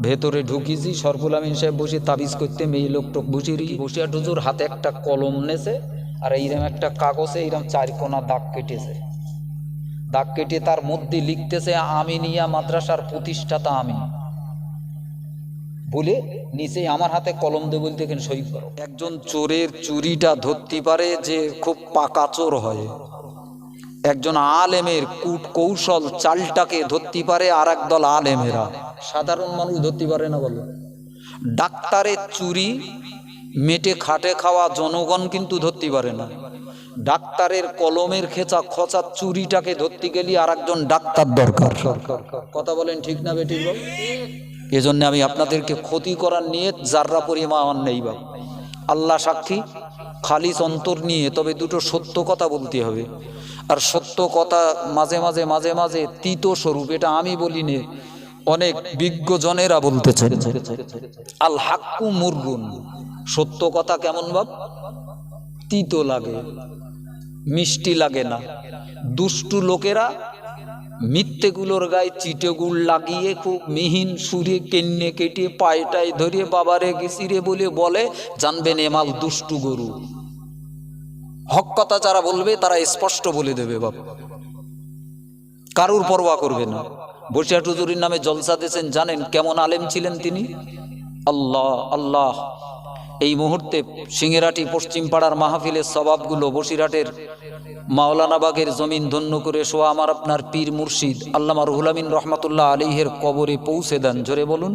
ভেতরে ঢুকিয়েছি সরফুল আমিন সাহেব বসে তাবিজ করতে মেয়ে লোক টোক বুঝিরি বসিয়া টুজুর হাতে একটা কলম নেছে আর এইরকম একটা কাগজে এইরকম চার কোনা দাগ কেটেছে। দাগ কেটে তার মধ্যে লিখতেছে আমিনিয়া মাদ্রাসার প্রতিষ্ঠাতা আমি। বলে নিচে আমার হাতে কলম দে বলতে সই করো। একজন চোরের চুরিটা ধরতে পারে যে খুব পাকা চোর হয়। একজন আলেমের কূট কৌশল চালটাকে ধরতে পারে আর একদল আলেমেরা। সাধারণ মানুষ ধরতে পারে না বলো। ডাক্তারের চুরি, মেটে খাটে খাওয়া জনগণ কিন্তু ধরতে পারে না। ডাক্তারের কলমের খেচা খচা চুরিটাকে ধরতে গেলে আর একজন ডাক্তার দরকার। কথা বলেন ঠিক না বাবু? এজন্য আমি আপনাদেরকে ক্ষতি করার নিয়ে যাররা পরিমাণ নেই বাবু। আল্লাহ সাক্ষী খালিস অন্তর নিয়ে, তবে দুটো সত্য কথা বলতে হবে। আর সত্য কথা মাঝে মাঝে মাঝে মাঝে তিত স্বরূপ, এটা আমি বলি নে অনেক বিজ্ঞজনেরা বলতেছেন। আল হাক্কু মুরগুন, সত্য কথা কেমন বাপ? তিতো লাগে, মিষ্টি লাগে না। দুষ্টু লোকেরা মিথ্যেগুলোর গায়ে চিটেগুল লাগিয়ে খুব মিহিন সুরে কেন্নে কেটে পায়টায় ধরে বাবারে গেছিরে বলে বলে, জানবেন এমাল দুষ্টু গরু। হক কথা যারা বলবে তারা স্পষ্ট বলে দেবে বাবা কারুর পরোয়া করবে না। বসিয়া টুজুরির নামে জলসা দিয়েছেন জানেন কেমন আলেম ছিলেন তিনি? আল্লাহ আল্লাহ। এই মুহূর্তে সিংহেরাটি পশ্চিম পাড়ার মাহফিলের স্বভাবগুলো বসিরহাটের মাওলানাবাগের জমিন ধন্য করে শোয়া আমার আপনার পীর মুর্শিদ আল্লামা রুহুল আমিন রহমতুল্লাহ আলিহের কবরে পৌঁছে দেন। জোরে বলুন।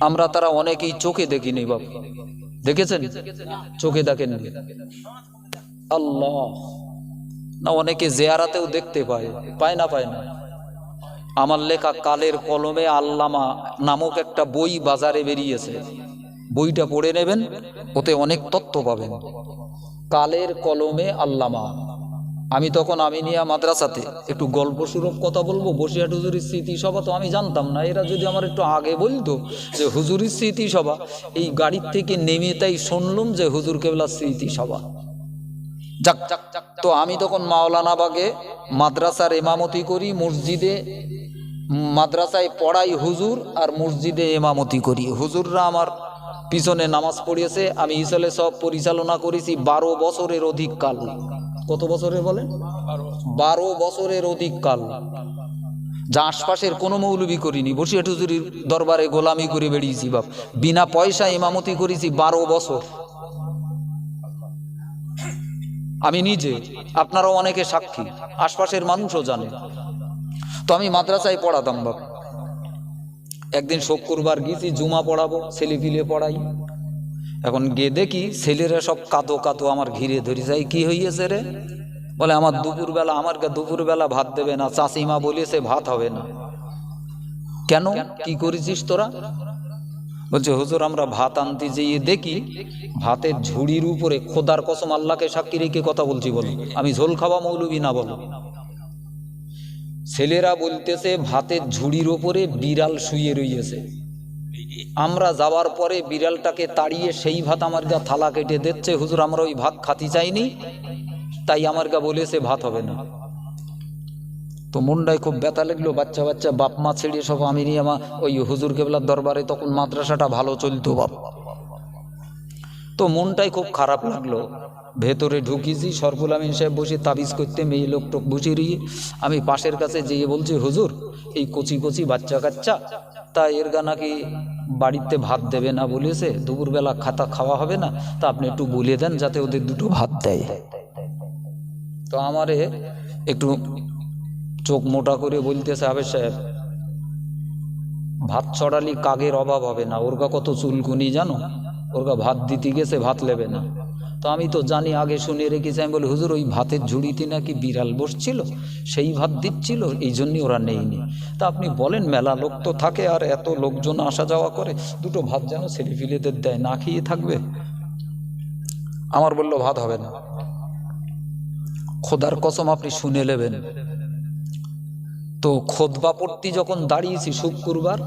আমরা তারা অনেকেই চোখে দেখিনি বাবু দেখেছেন? চোখে দেখেননি। আল্লাহ। না, অনেকে জেয়ারাতেও দেখতে পায় পায় না পায় না। আমার লেখা কালের কলমে আল্লামা নামক একটা বই বাজারে বেরিয়েছে। বইটা পড়ে নেবেন, ওতে অনেক তথ্য পাবেন। কালের কলমে আল্লামা। আমি তখন আমিনিয়া মাদ্রাসাতে একটু গল্প সুরভ কথা বলব, বসিয়া হুজুরির স্মৃতি সভা তো আমি জানতাম না। এরা যদি আমার একটু আগে বলতো যে হুজুরির স্মৃতি সভা এই গাড়ির থেকে নেমে তাই শুনলাম যে হুজুর কেবলা স্মৃতি সভা যাক যাক যাক তো আমি তখন মাওলানাবাগে মাদ্রাসার এমামতি করি, মসজিদে মাদ্রাসায় পড়াই হুজুর আর মসজিদে এমামতি করি। হুজুররা আমার পিছনে নামাজ পড়িয়েছে, আমি ইসলে সব পরিচালনা করেছি বারো বছরের অধিক কাল। কত বছরের বলেন বারো বছরের অধিক কাল। যা আশপাশের কোনো মৌলবি করিনি। বসিয়া টুজুরির দরবারে গোলামি করে বেরিয়েছি বাপ। বিনা পয়সা ইমামতি করেছি বারো বছর। আমি নিজে আপনারাও অনেকে সাক্ষী আশপাশের মানুষও জানে। তো আমি মাদ্রাসায় পড়াতাম বাপ। একদিন শুক্রবার গেছি জুমা পড়াবো ছেলে পিলে পড়াই। এখন গে দেখি ছেলেরা সব কাতো কাতো আমার ঘিরে ধরে যাই কি হইয়েছে রে? বলে, আমার দুপুরবেলা আমার দুপুরবেলা ভাত দেবে না। চাষিমা বলেছে ভাত হবে না। কেন? কি করেছিস তোরা? বলছে, হুজুর, আমরা ভাত আনতে যেয়ে দেখি ভাতের ঝুড়ির উপরে খোদার কসম আল্লাহকে সাক্ষী রেখে কথা বলছি বলো। আমি ঝোল খাওয়া মৌলবি না বলো। ছেলেরা বলতেছে, ভাতের ঝুড়ির ওপরে বিড়াল শুয়ে রইয়েছে। আমরা যাওয়ার পরে বিড়ালটাকে তাড়িয়ে সেই ভাত আমার গা থালা কেটে দিচ্ছে। হুজুর, আমরা ওই ভাত খাতি চাইনি, তাই আমার গা বলেছে ভাত হবে না। তো মনটায় খুব ব্যথা লাগল, বাচ্চা বাচ্চা, বাপ মা ছেড়ে সব আমি নিয়ে আমার ওই হুজুর কেবলার দরবারে তখন মাদ্রাসাটা ভালো চলতো বাপ। তো মনটাই খুব খারাপ লাগল। ভেতরে ঢুকিয়েছি সরফুল সাহেব বসে তাবিজ করতে মেয়ে লোকটোক বুঝিয়ে দিয়ে আমি পাশের কাছে যেয়ে বলছি, হুজুর, এই কচি কচি বাচ্চা কাচ্চা, তা এর গা নাকি বাড়িতে ভাত দেবে না বলেছে? দুপুরবেলা খাতা খাওয়া হবে না, তা আপনি একটু বলে দেন যাতে ওদের দুটো ভাত দেয়। তো আমারে একটু চোখ মোটা করে বলতেছে আবে সাহেব, ভাত ছড়ালি কাগের অভাব হবে না, ওর গা কত চুলকুনি জানো? ওর ভাত দিতে গেছে, ভাত নেবে না। তো আমি তো জানি, আগে শুনে রেখেছি, আমি বলি, হুজুর, ওই ভাতের ঝুড়িতে নাকি বিড়াল বসছিল? সেই ভাত দিচ্ছিল, এই জন্যই ওরা নেইনি তা আপনি বলেন, মেলা লোক তো থাকে, আর এত লোকজন আসা যাওয়া করে, দুটো ভাত যেন ছেলে ফিলেদের দেয়, না খেয়ে থাকবে? আমার বলল, ভাত হবে না। খোদার কসম আপনি শুনে নেবেন। তো খোদবা পড়তে যখন দাঁড়িয়েছি শুক্রবার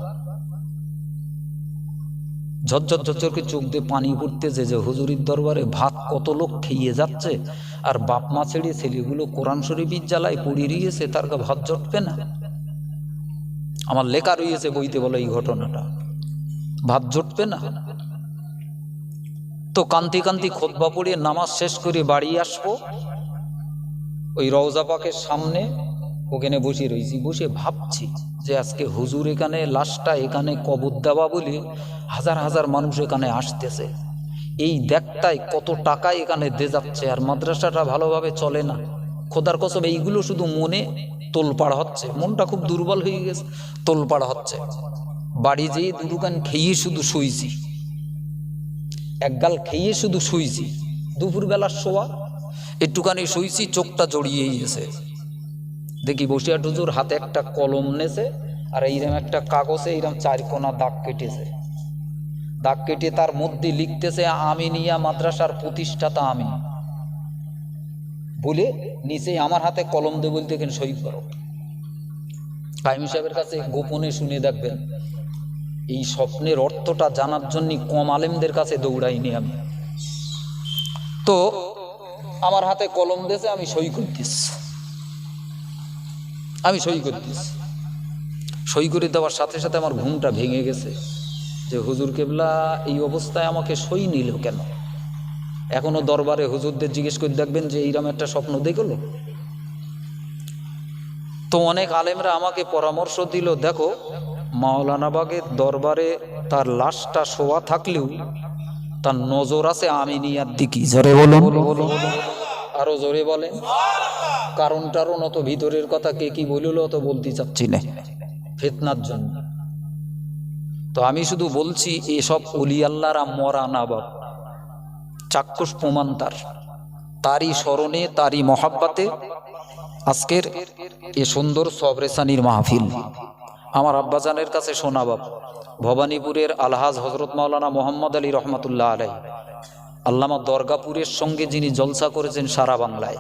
ঝরঝর ঝরঝর করে চোখ দিয়ে পানি পড়তেছে যে হুজুরির দরবারে ভাত কত লোক খেয়ে যাচ্ছে। আর বাপ মা ছেড়ে ছেলেগুলো কোরআন শরীফির জ্বালায় পড়িয়ে গিয়েছে তার ভাত জটবে না। আমার লেখা রয়েছে বইতে বলো এই ঘটনাটা। ভাত জটবে না। তো কান্তি কান্তি খোদবা পড়িয়ে নামাজ শেষ করে বাড়ি আসব। ওই রওজা পাকের সামনে ওখানে বসে রয়েছি বসে ভাবছি যে আজকে হুজুর এখানে, লাশটা এখানে কবর দেওয়া বলে হাজার হাজার মানুষ এখানে আসতেছে। এই দেখটাই কত টাকা এখানে দে যাচ্ছে আর মাদ্রাসাটা ভালোভাবে চলে না। খোদার কসম, এইগুলো শুধু মনে তোলপাড় হচ্ছে। মনটা খুব দুর্বল হয়ে গেছে, তোলপাড় হচ্ছে। বাড়ি যেয়ে দুদুকান খেয়ে শুধু শুইছি। একগাল খেয়ে শুধু শুইছি। দুপুরবেলার শোয়া, একটুখানি শুইছি, চোখটা জড়িয়েই গেছে। দেখি বসিয়া টুজুর হাতে একটা কলম নেছে, আর এইরকম একটা কাগজে এইরকম চার কোনা দাগ কেটেছে। দাগ কেটে তার মধ্যে লিখতেছে, আমি নিয়া মাদ্রাসার প্রতিষ্ঠাতা আমি। বলে নিচে আমার হাতে কলম দে বলতে এখানে সই করো কাইম সাহেবের কাছে গোপনে শুনে দেখবেন, এই স্বপ্নের অর্থটা জানার জন্য কম আলেমদের কাছে দৌড়াইনি আমি। তো আমার হাতে কলম দিয়েছে আমি সই করতেছি। আমি সই করতেছি সই করে দেওয়ার সাথে সাথে আমার ঘুমটা ভেঙে গেছে। যে হুজুর কেবলা এই অবস্থায় আমাকে সই নিল কেন? এখনও দরবারে হুজুরদের জিজ্ঞেস করে দেখবেন যে এইরকম একটা স্বপ্ন দেখল? তো অনেক আলেমরা আমাকে পরামর্শ দিল দেখো মাওলানাবাগের দরবারে তার লাশটা শোয়া থাকলেও তার নজর আছে আমিনিয়ার দিকে জোরে বলুন। আরও জোরে বলেন। কারণ টারণ অত ভিতরের কথা কে কি বলিল অত বলতে চাচ্ছি না। ফেতনার জন্য। তো আমি শুধু বলছি, এসব অলি আল্লাহরা মরা না বাপ। চাক্ষুষ প্রমাণ তার। তারই স্মরণে, তারই মহাব্বাতে আজকের এ সুন্দর সবরেসানির মাহফিল। আমার আব্বাজানের কাছে শোনা বাপ, ভবানীপুরের আলহাজ হজরত মাওলানা মোহাম্মদ আলী রহমতুল্লাহ আলাই আল্লামা দরগাপুরের সঙ্গে যিনি জলসা করেছেন সারা বাংলায়।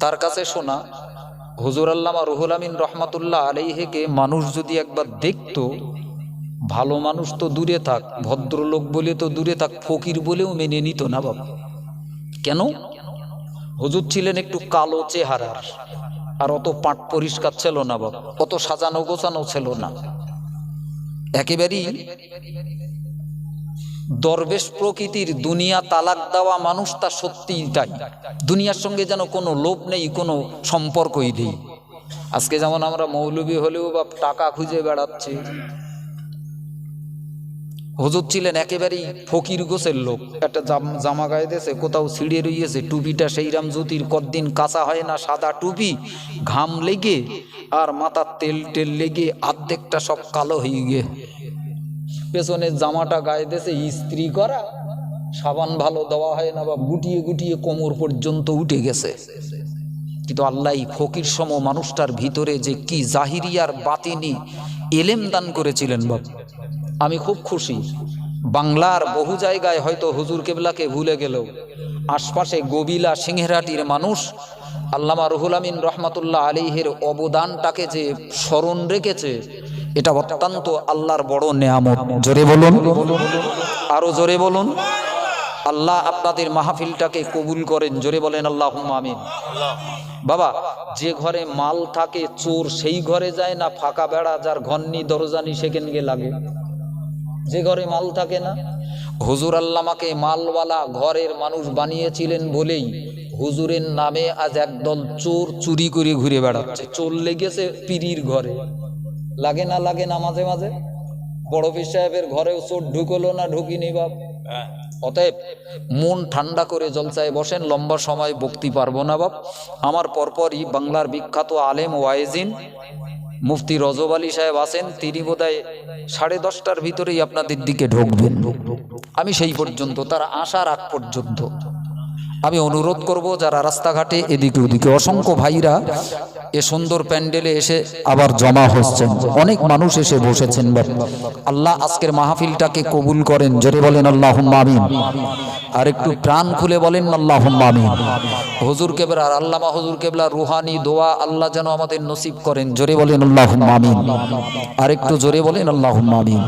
তার কাছে শোনা, হুজুর আল্লামা রুহুল আমিন রহমতুল্লাহ আলাইহেকে মানুষ যদি একবার দেখত, ভালো মানুষ তো দূরে থাক, ভদ্রলোক বলে তো দূরে থাক, ফকির বলেও মেনে নিত না বাবা। কেন? হুজুর ছিলেন একটু কালো চেহারার, আর অত পাট পরিষ্কার ছিল না বাবা, অত সাজানো গোছানো ছিল না। একেবারেই দরবেশ প্রকৃতির দুনিয়া তালাক দেওয়া মানুষ তা সত্যিই তাই। দুনিয়ার সঙ্গে যেন কোনো লোভ নেই, কোনো সম্পর্কই নেই। আজকে যেমন আমরা মৌলবী হলেও বা টাকা খুঁজে বেড়াচ্ছি। হুজুর ছিলেন একেবারেই ফকির গোছের লোক। একটা জাম- গায়ে দিয়েছে কোথাও ছিঁড়ে রইয়েছে, টুপিটা সেইরাম জ্যোতির কদিন কাঁচা হয় না, সাদা টুপি, ঘাম লেগে আর মাথার তেল টেল লেগে আর্ধেকটা সব কালো হয়ে গিয়ে পেছনের জামাটা গায়ে দেশে ইস্ত্রি করা, সাবান ভালো দেওয়া হয় না বা গুটিয়ে গুটিয়ে কোমর পর্যন্ত উঠে গেছে। কিন্তু আল্লাহ ফকির সম মানুষটার ভিতরে যে কি জাহিরিয়ার বাতিনি এলেম দান করেছিলেন বাপ। আমি খুব খুশি। বাংলার বহু জায়গায় হয়তো হুজুর কেবলাকে ভুলে গেলেও আশপাশে গবিলা সিংহেরাটির মানুষ আল্লামা রুহুল আমিন রহমতুল্লাহ আলিহের অবদানটাকে যে স্মরণ রেখেছে এটা অত্যন্ত আল্লাহর বড় নেয়ামত। জোরে বলুন। আরও জোরে বলুন। আল্লাহ আপনাদের মাহফিলটাকে কবুল করেন। জোরে বলেন আল্লাহ আমিন। বাবা, যে ঘরে মাল থাকে, চোর সেই ঘরে যায় না। ফাঁকা বেড়া, যার ঘন্নি দরজানি সেখানে গিয়ে লাগে? যে ঘরে মাল থাকে না। হুজুর আল্লামাকে মালওয়ালা ঘরের মানুষ বানিয়েছিলেন বলেই হুজুরের নামে আজ একদল চোর চুরি করে ঘুরে বেড়াচ্ছে। চোর লেগেছে পিরির ঘরে। লাগে না লাগে না মাঝে মাঝে? বড় পীর সাহেবের ঘরেও চোর ঢুকলো না ঢুকিনি বাপ। অতএব মন ঠান্ডা করে জলসায় বসেন লম্বা সময় বক্তি পারব না বাপ। আমার পরপরই বাংলার বিখ্যাত আলেম ওয়াইজিন মুফতি রজব আলী সাহেব আছেন তিনি বোধহয় সাড়ে দশটার ভিতরেই আপনাদের দিকে ঢুকবেন। আমি সেই পর্যন্ত তার আসার আগ পর্যন্ত। আমি অনুরোধ করব যারা রাস্তাঘাটে এদিকে ওদিকে অসংখ্য ভাইরা এ সুন্দর প্যান্ডেলে এসে আবার জমা হচ্ছেন। অনেক মানুষ এসে বসেছেন আল্লাহ আজকের মাহফিলটাকে কবুল করেন, জোরে বলেন আল্লাহ আমিন। আর একটু প্রাণ খুলে বলেন আল্লাহ আমিন। হজুর কেবলা আর আল্লামা হুজুর কেবলা রুহানি, দোয়া আল্লাহ যেন আমাদের নসিব করেন, জোরে বলেন আল্লাহ আমিন। আর একটু জোরে বলেন আল্লাহ আমিন।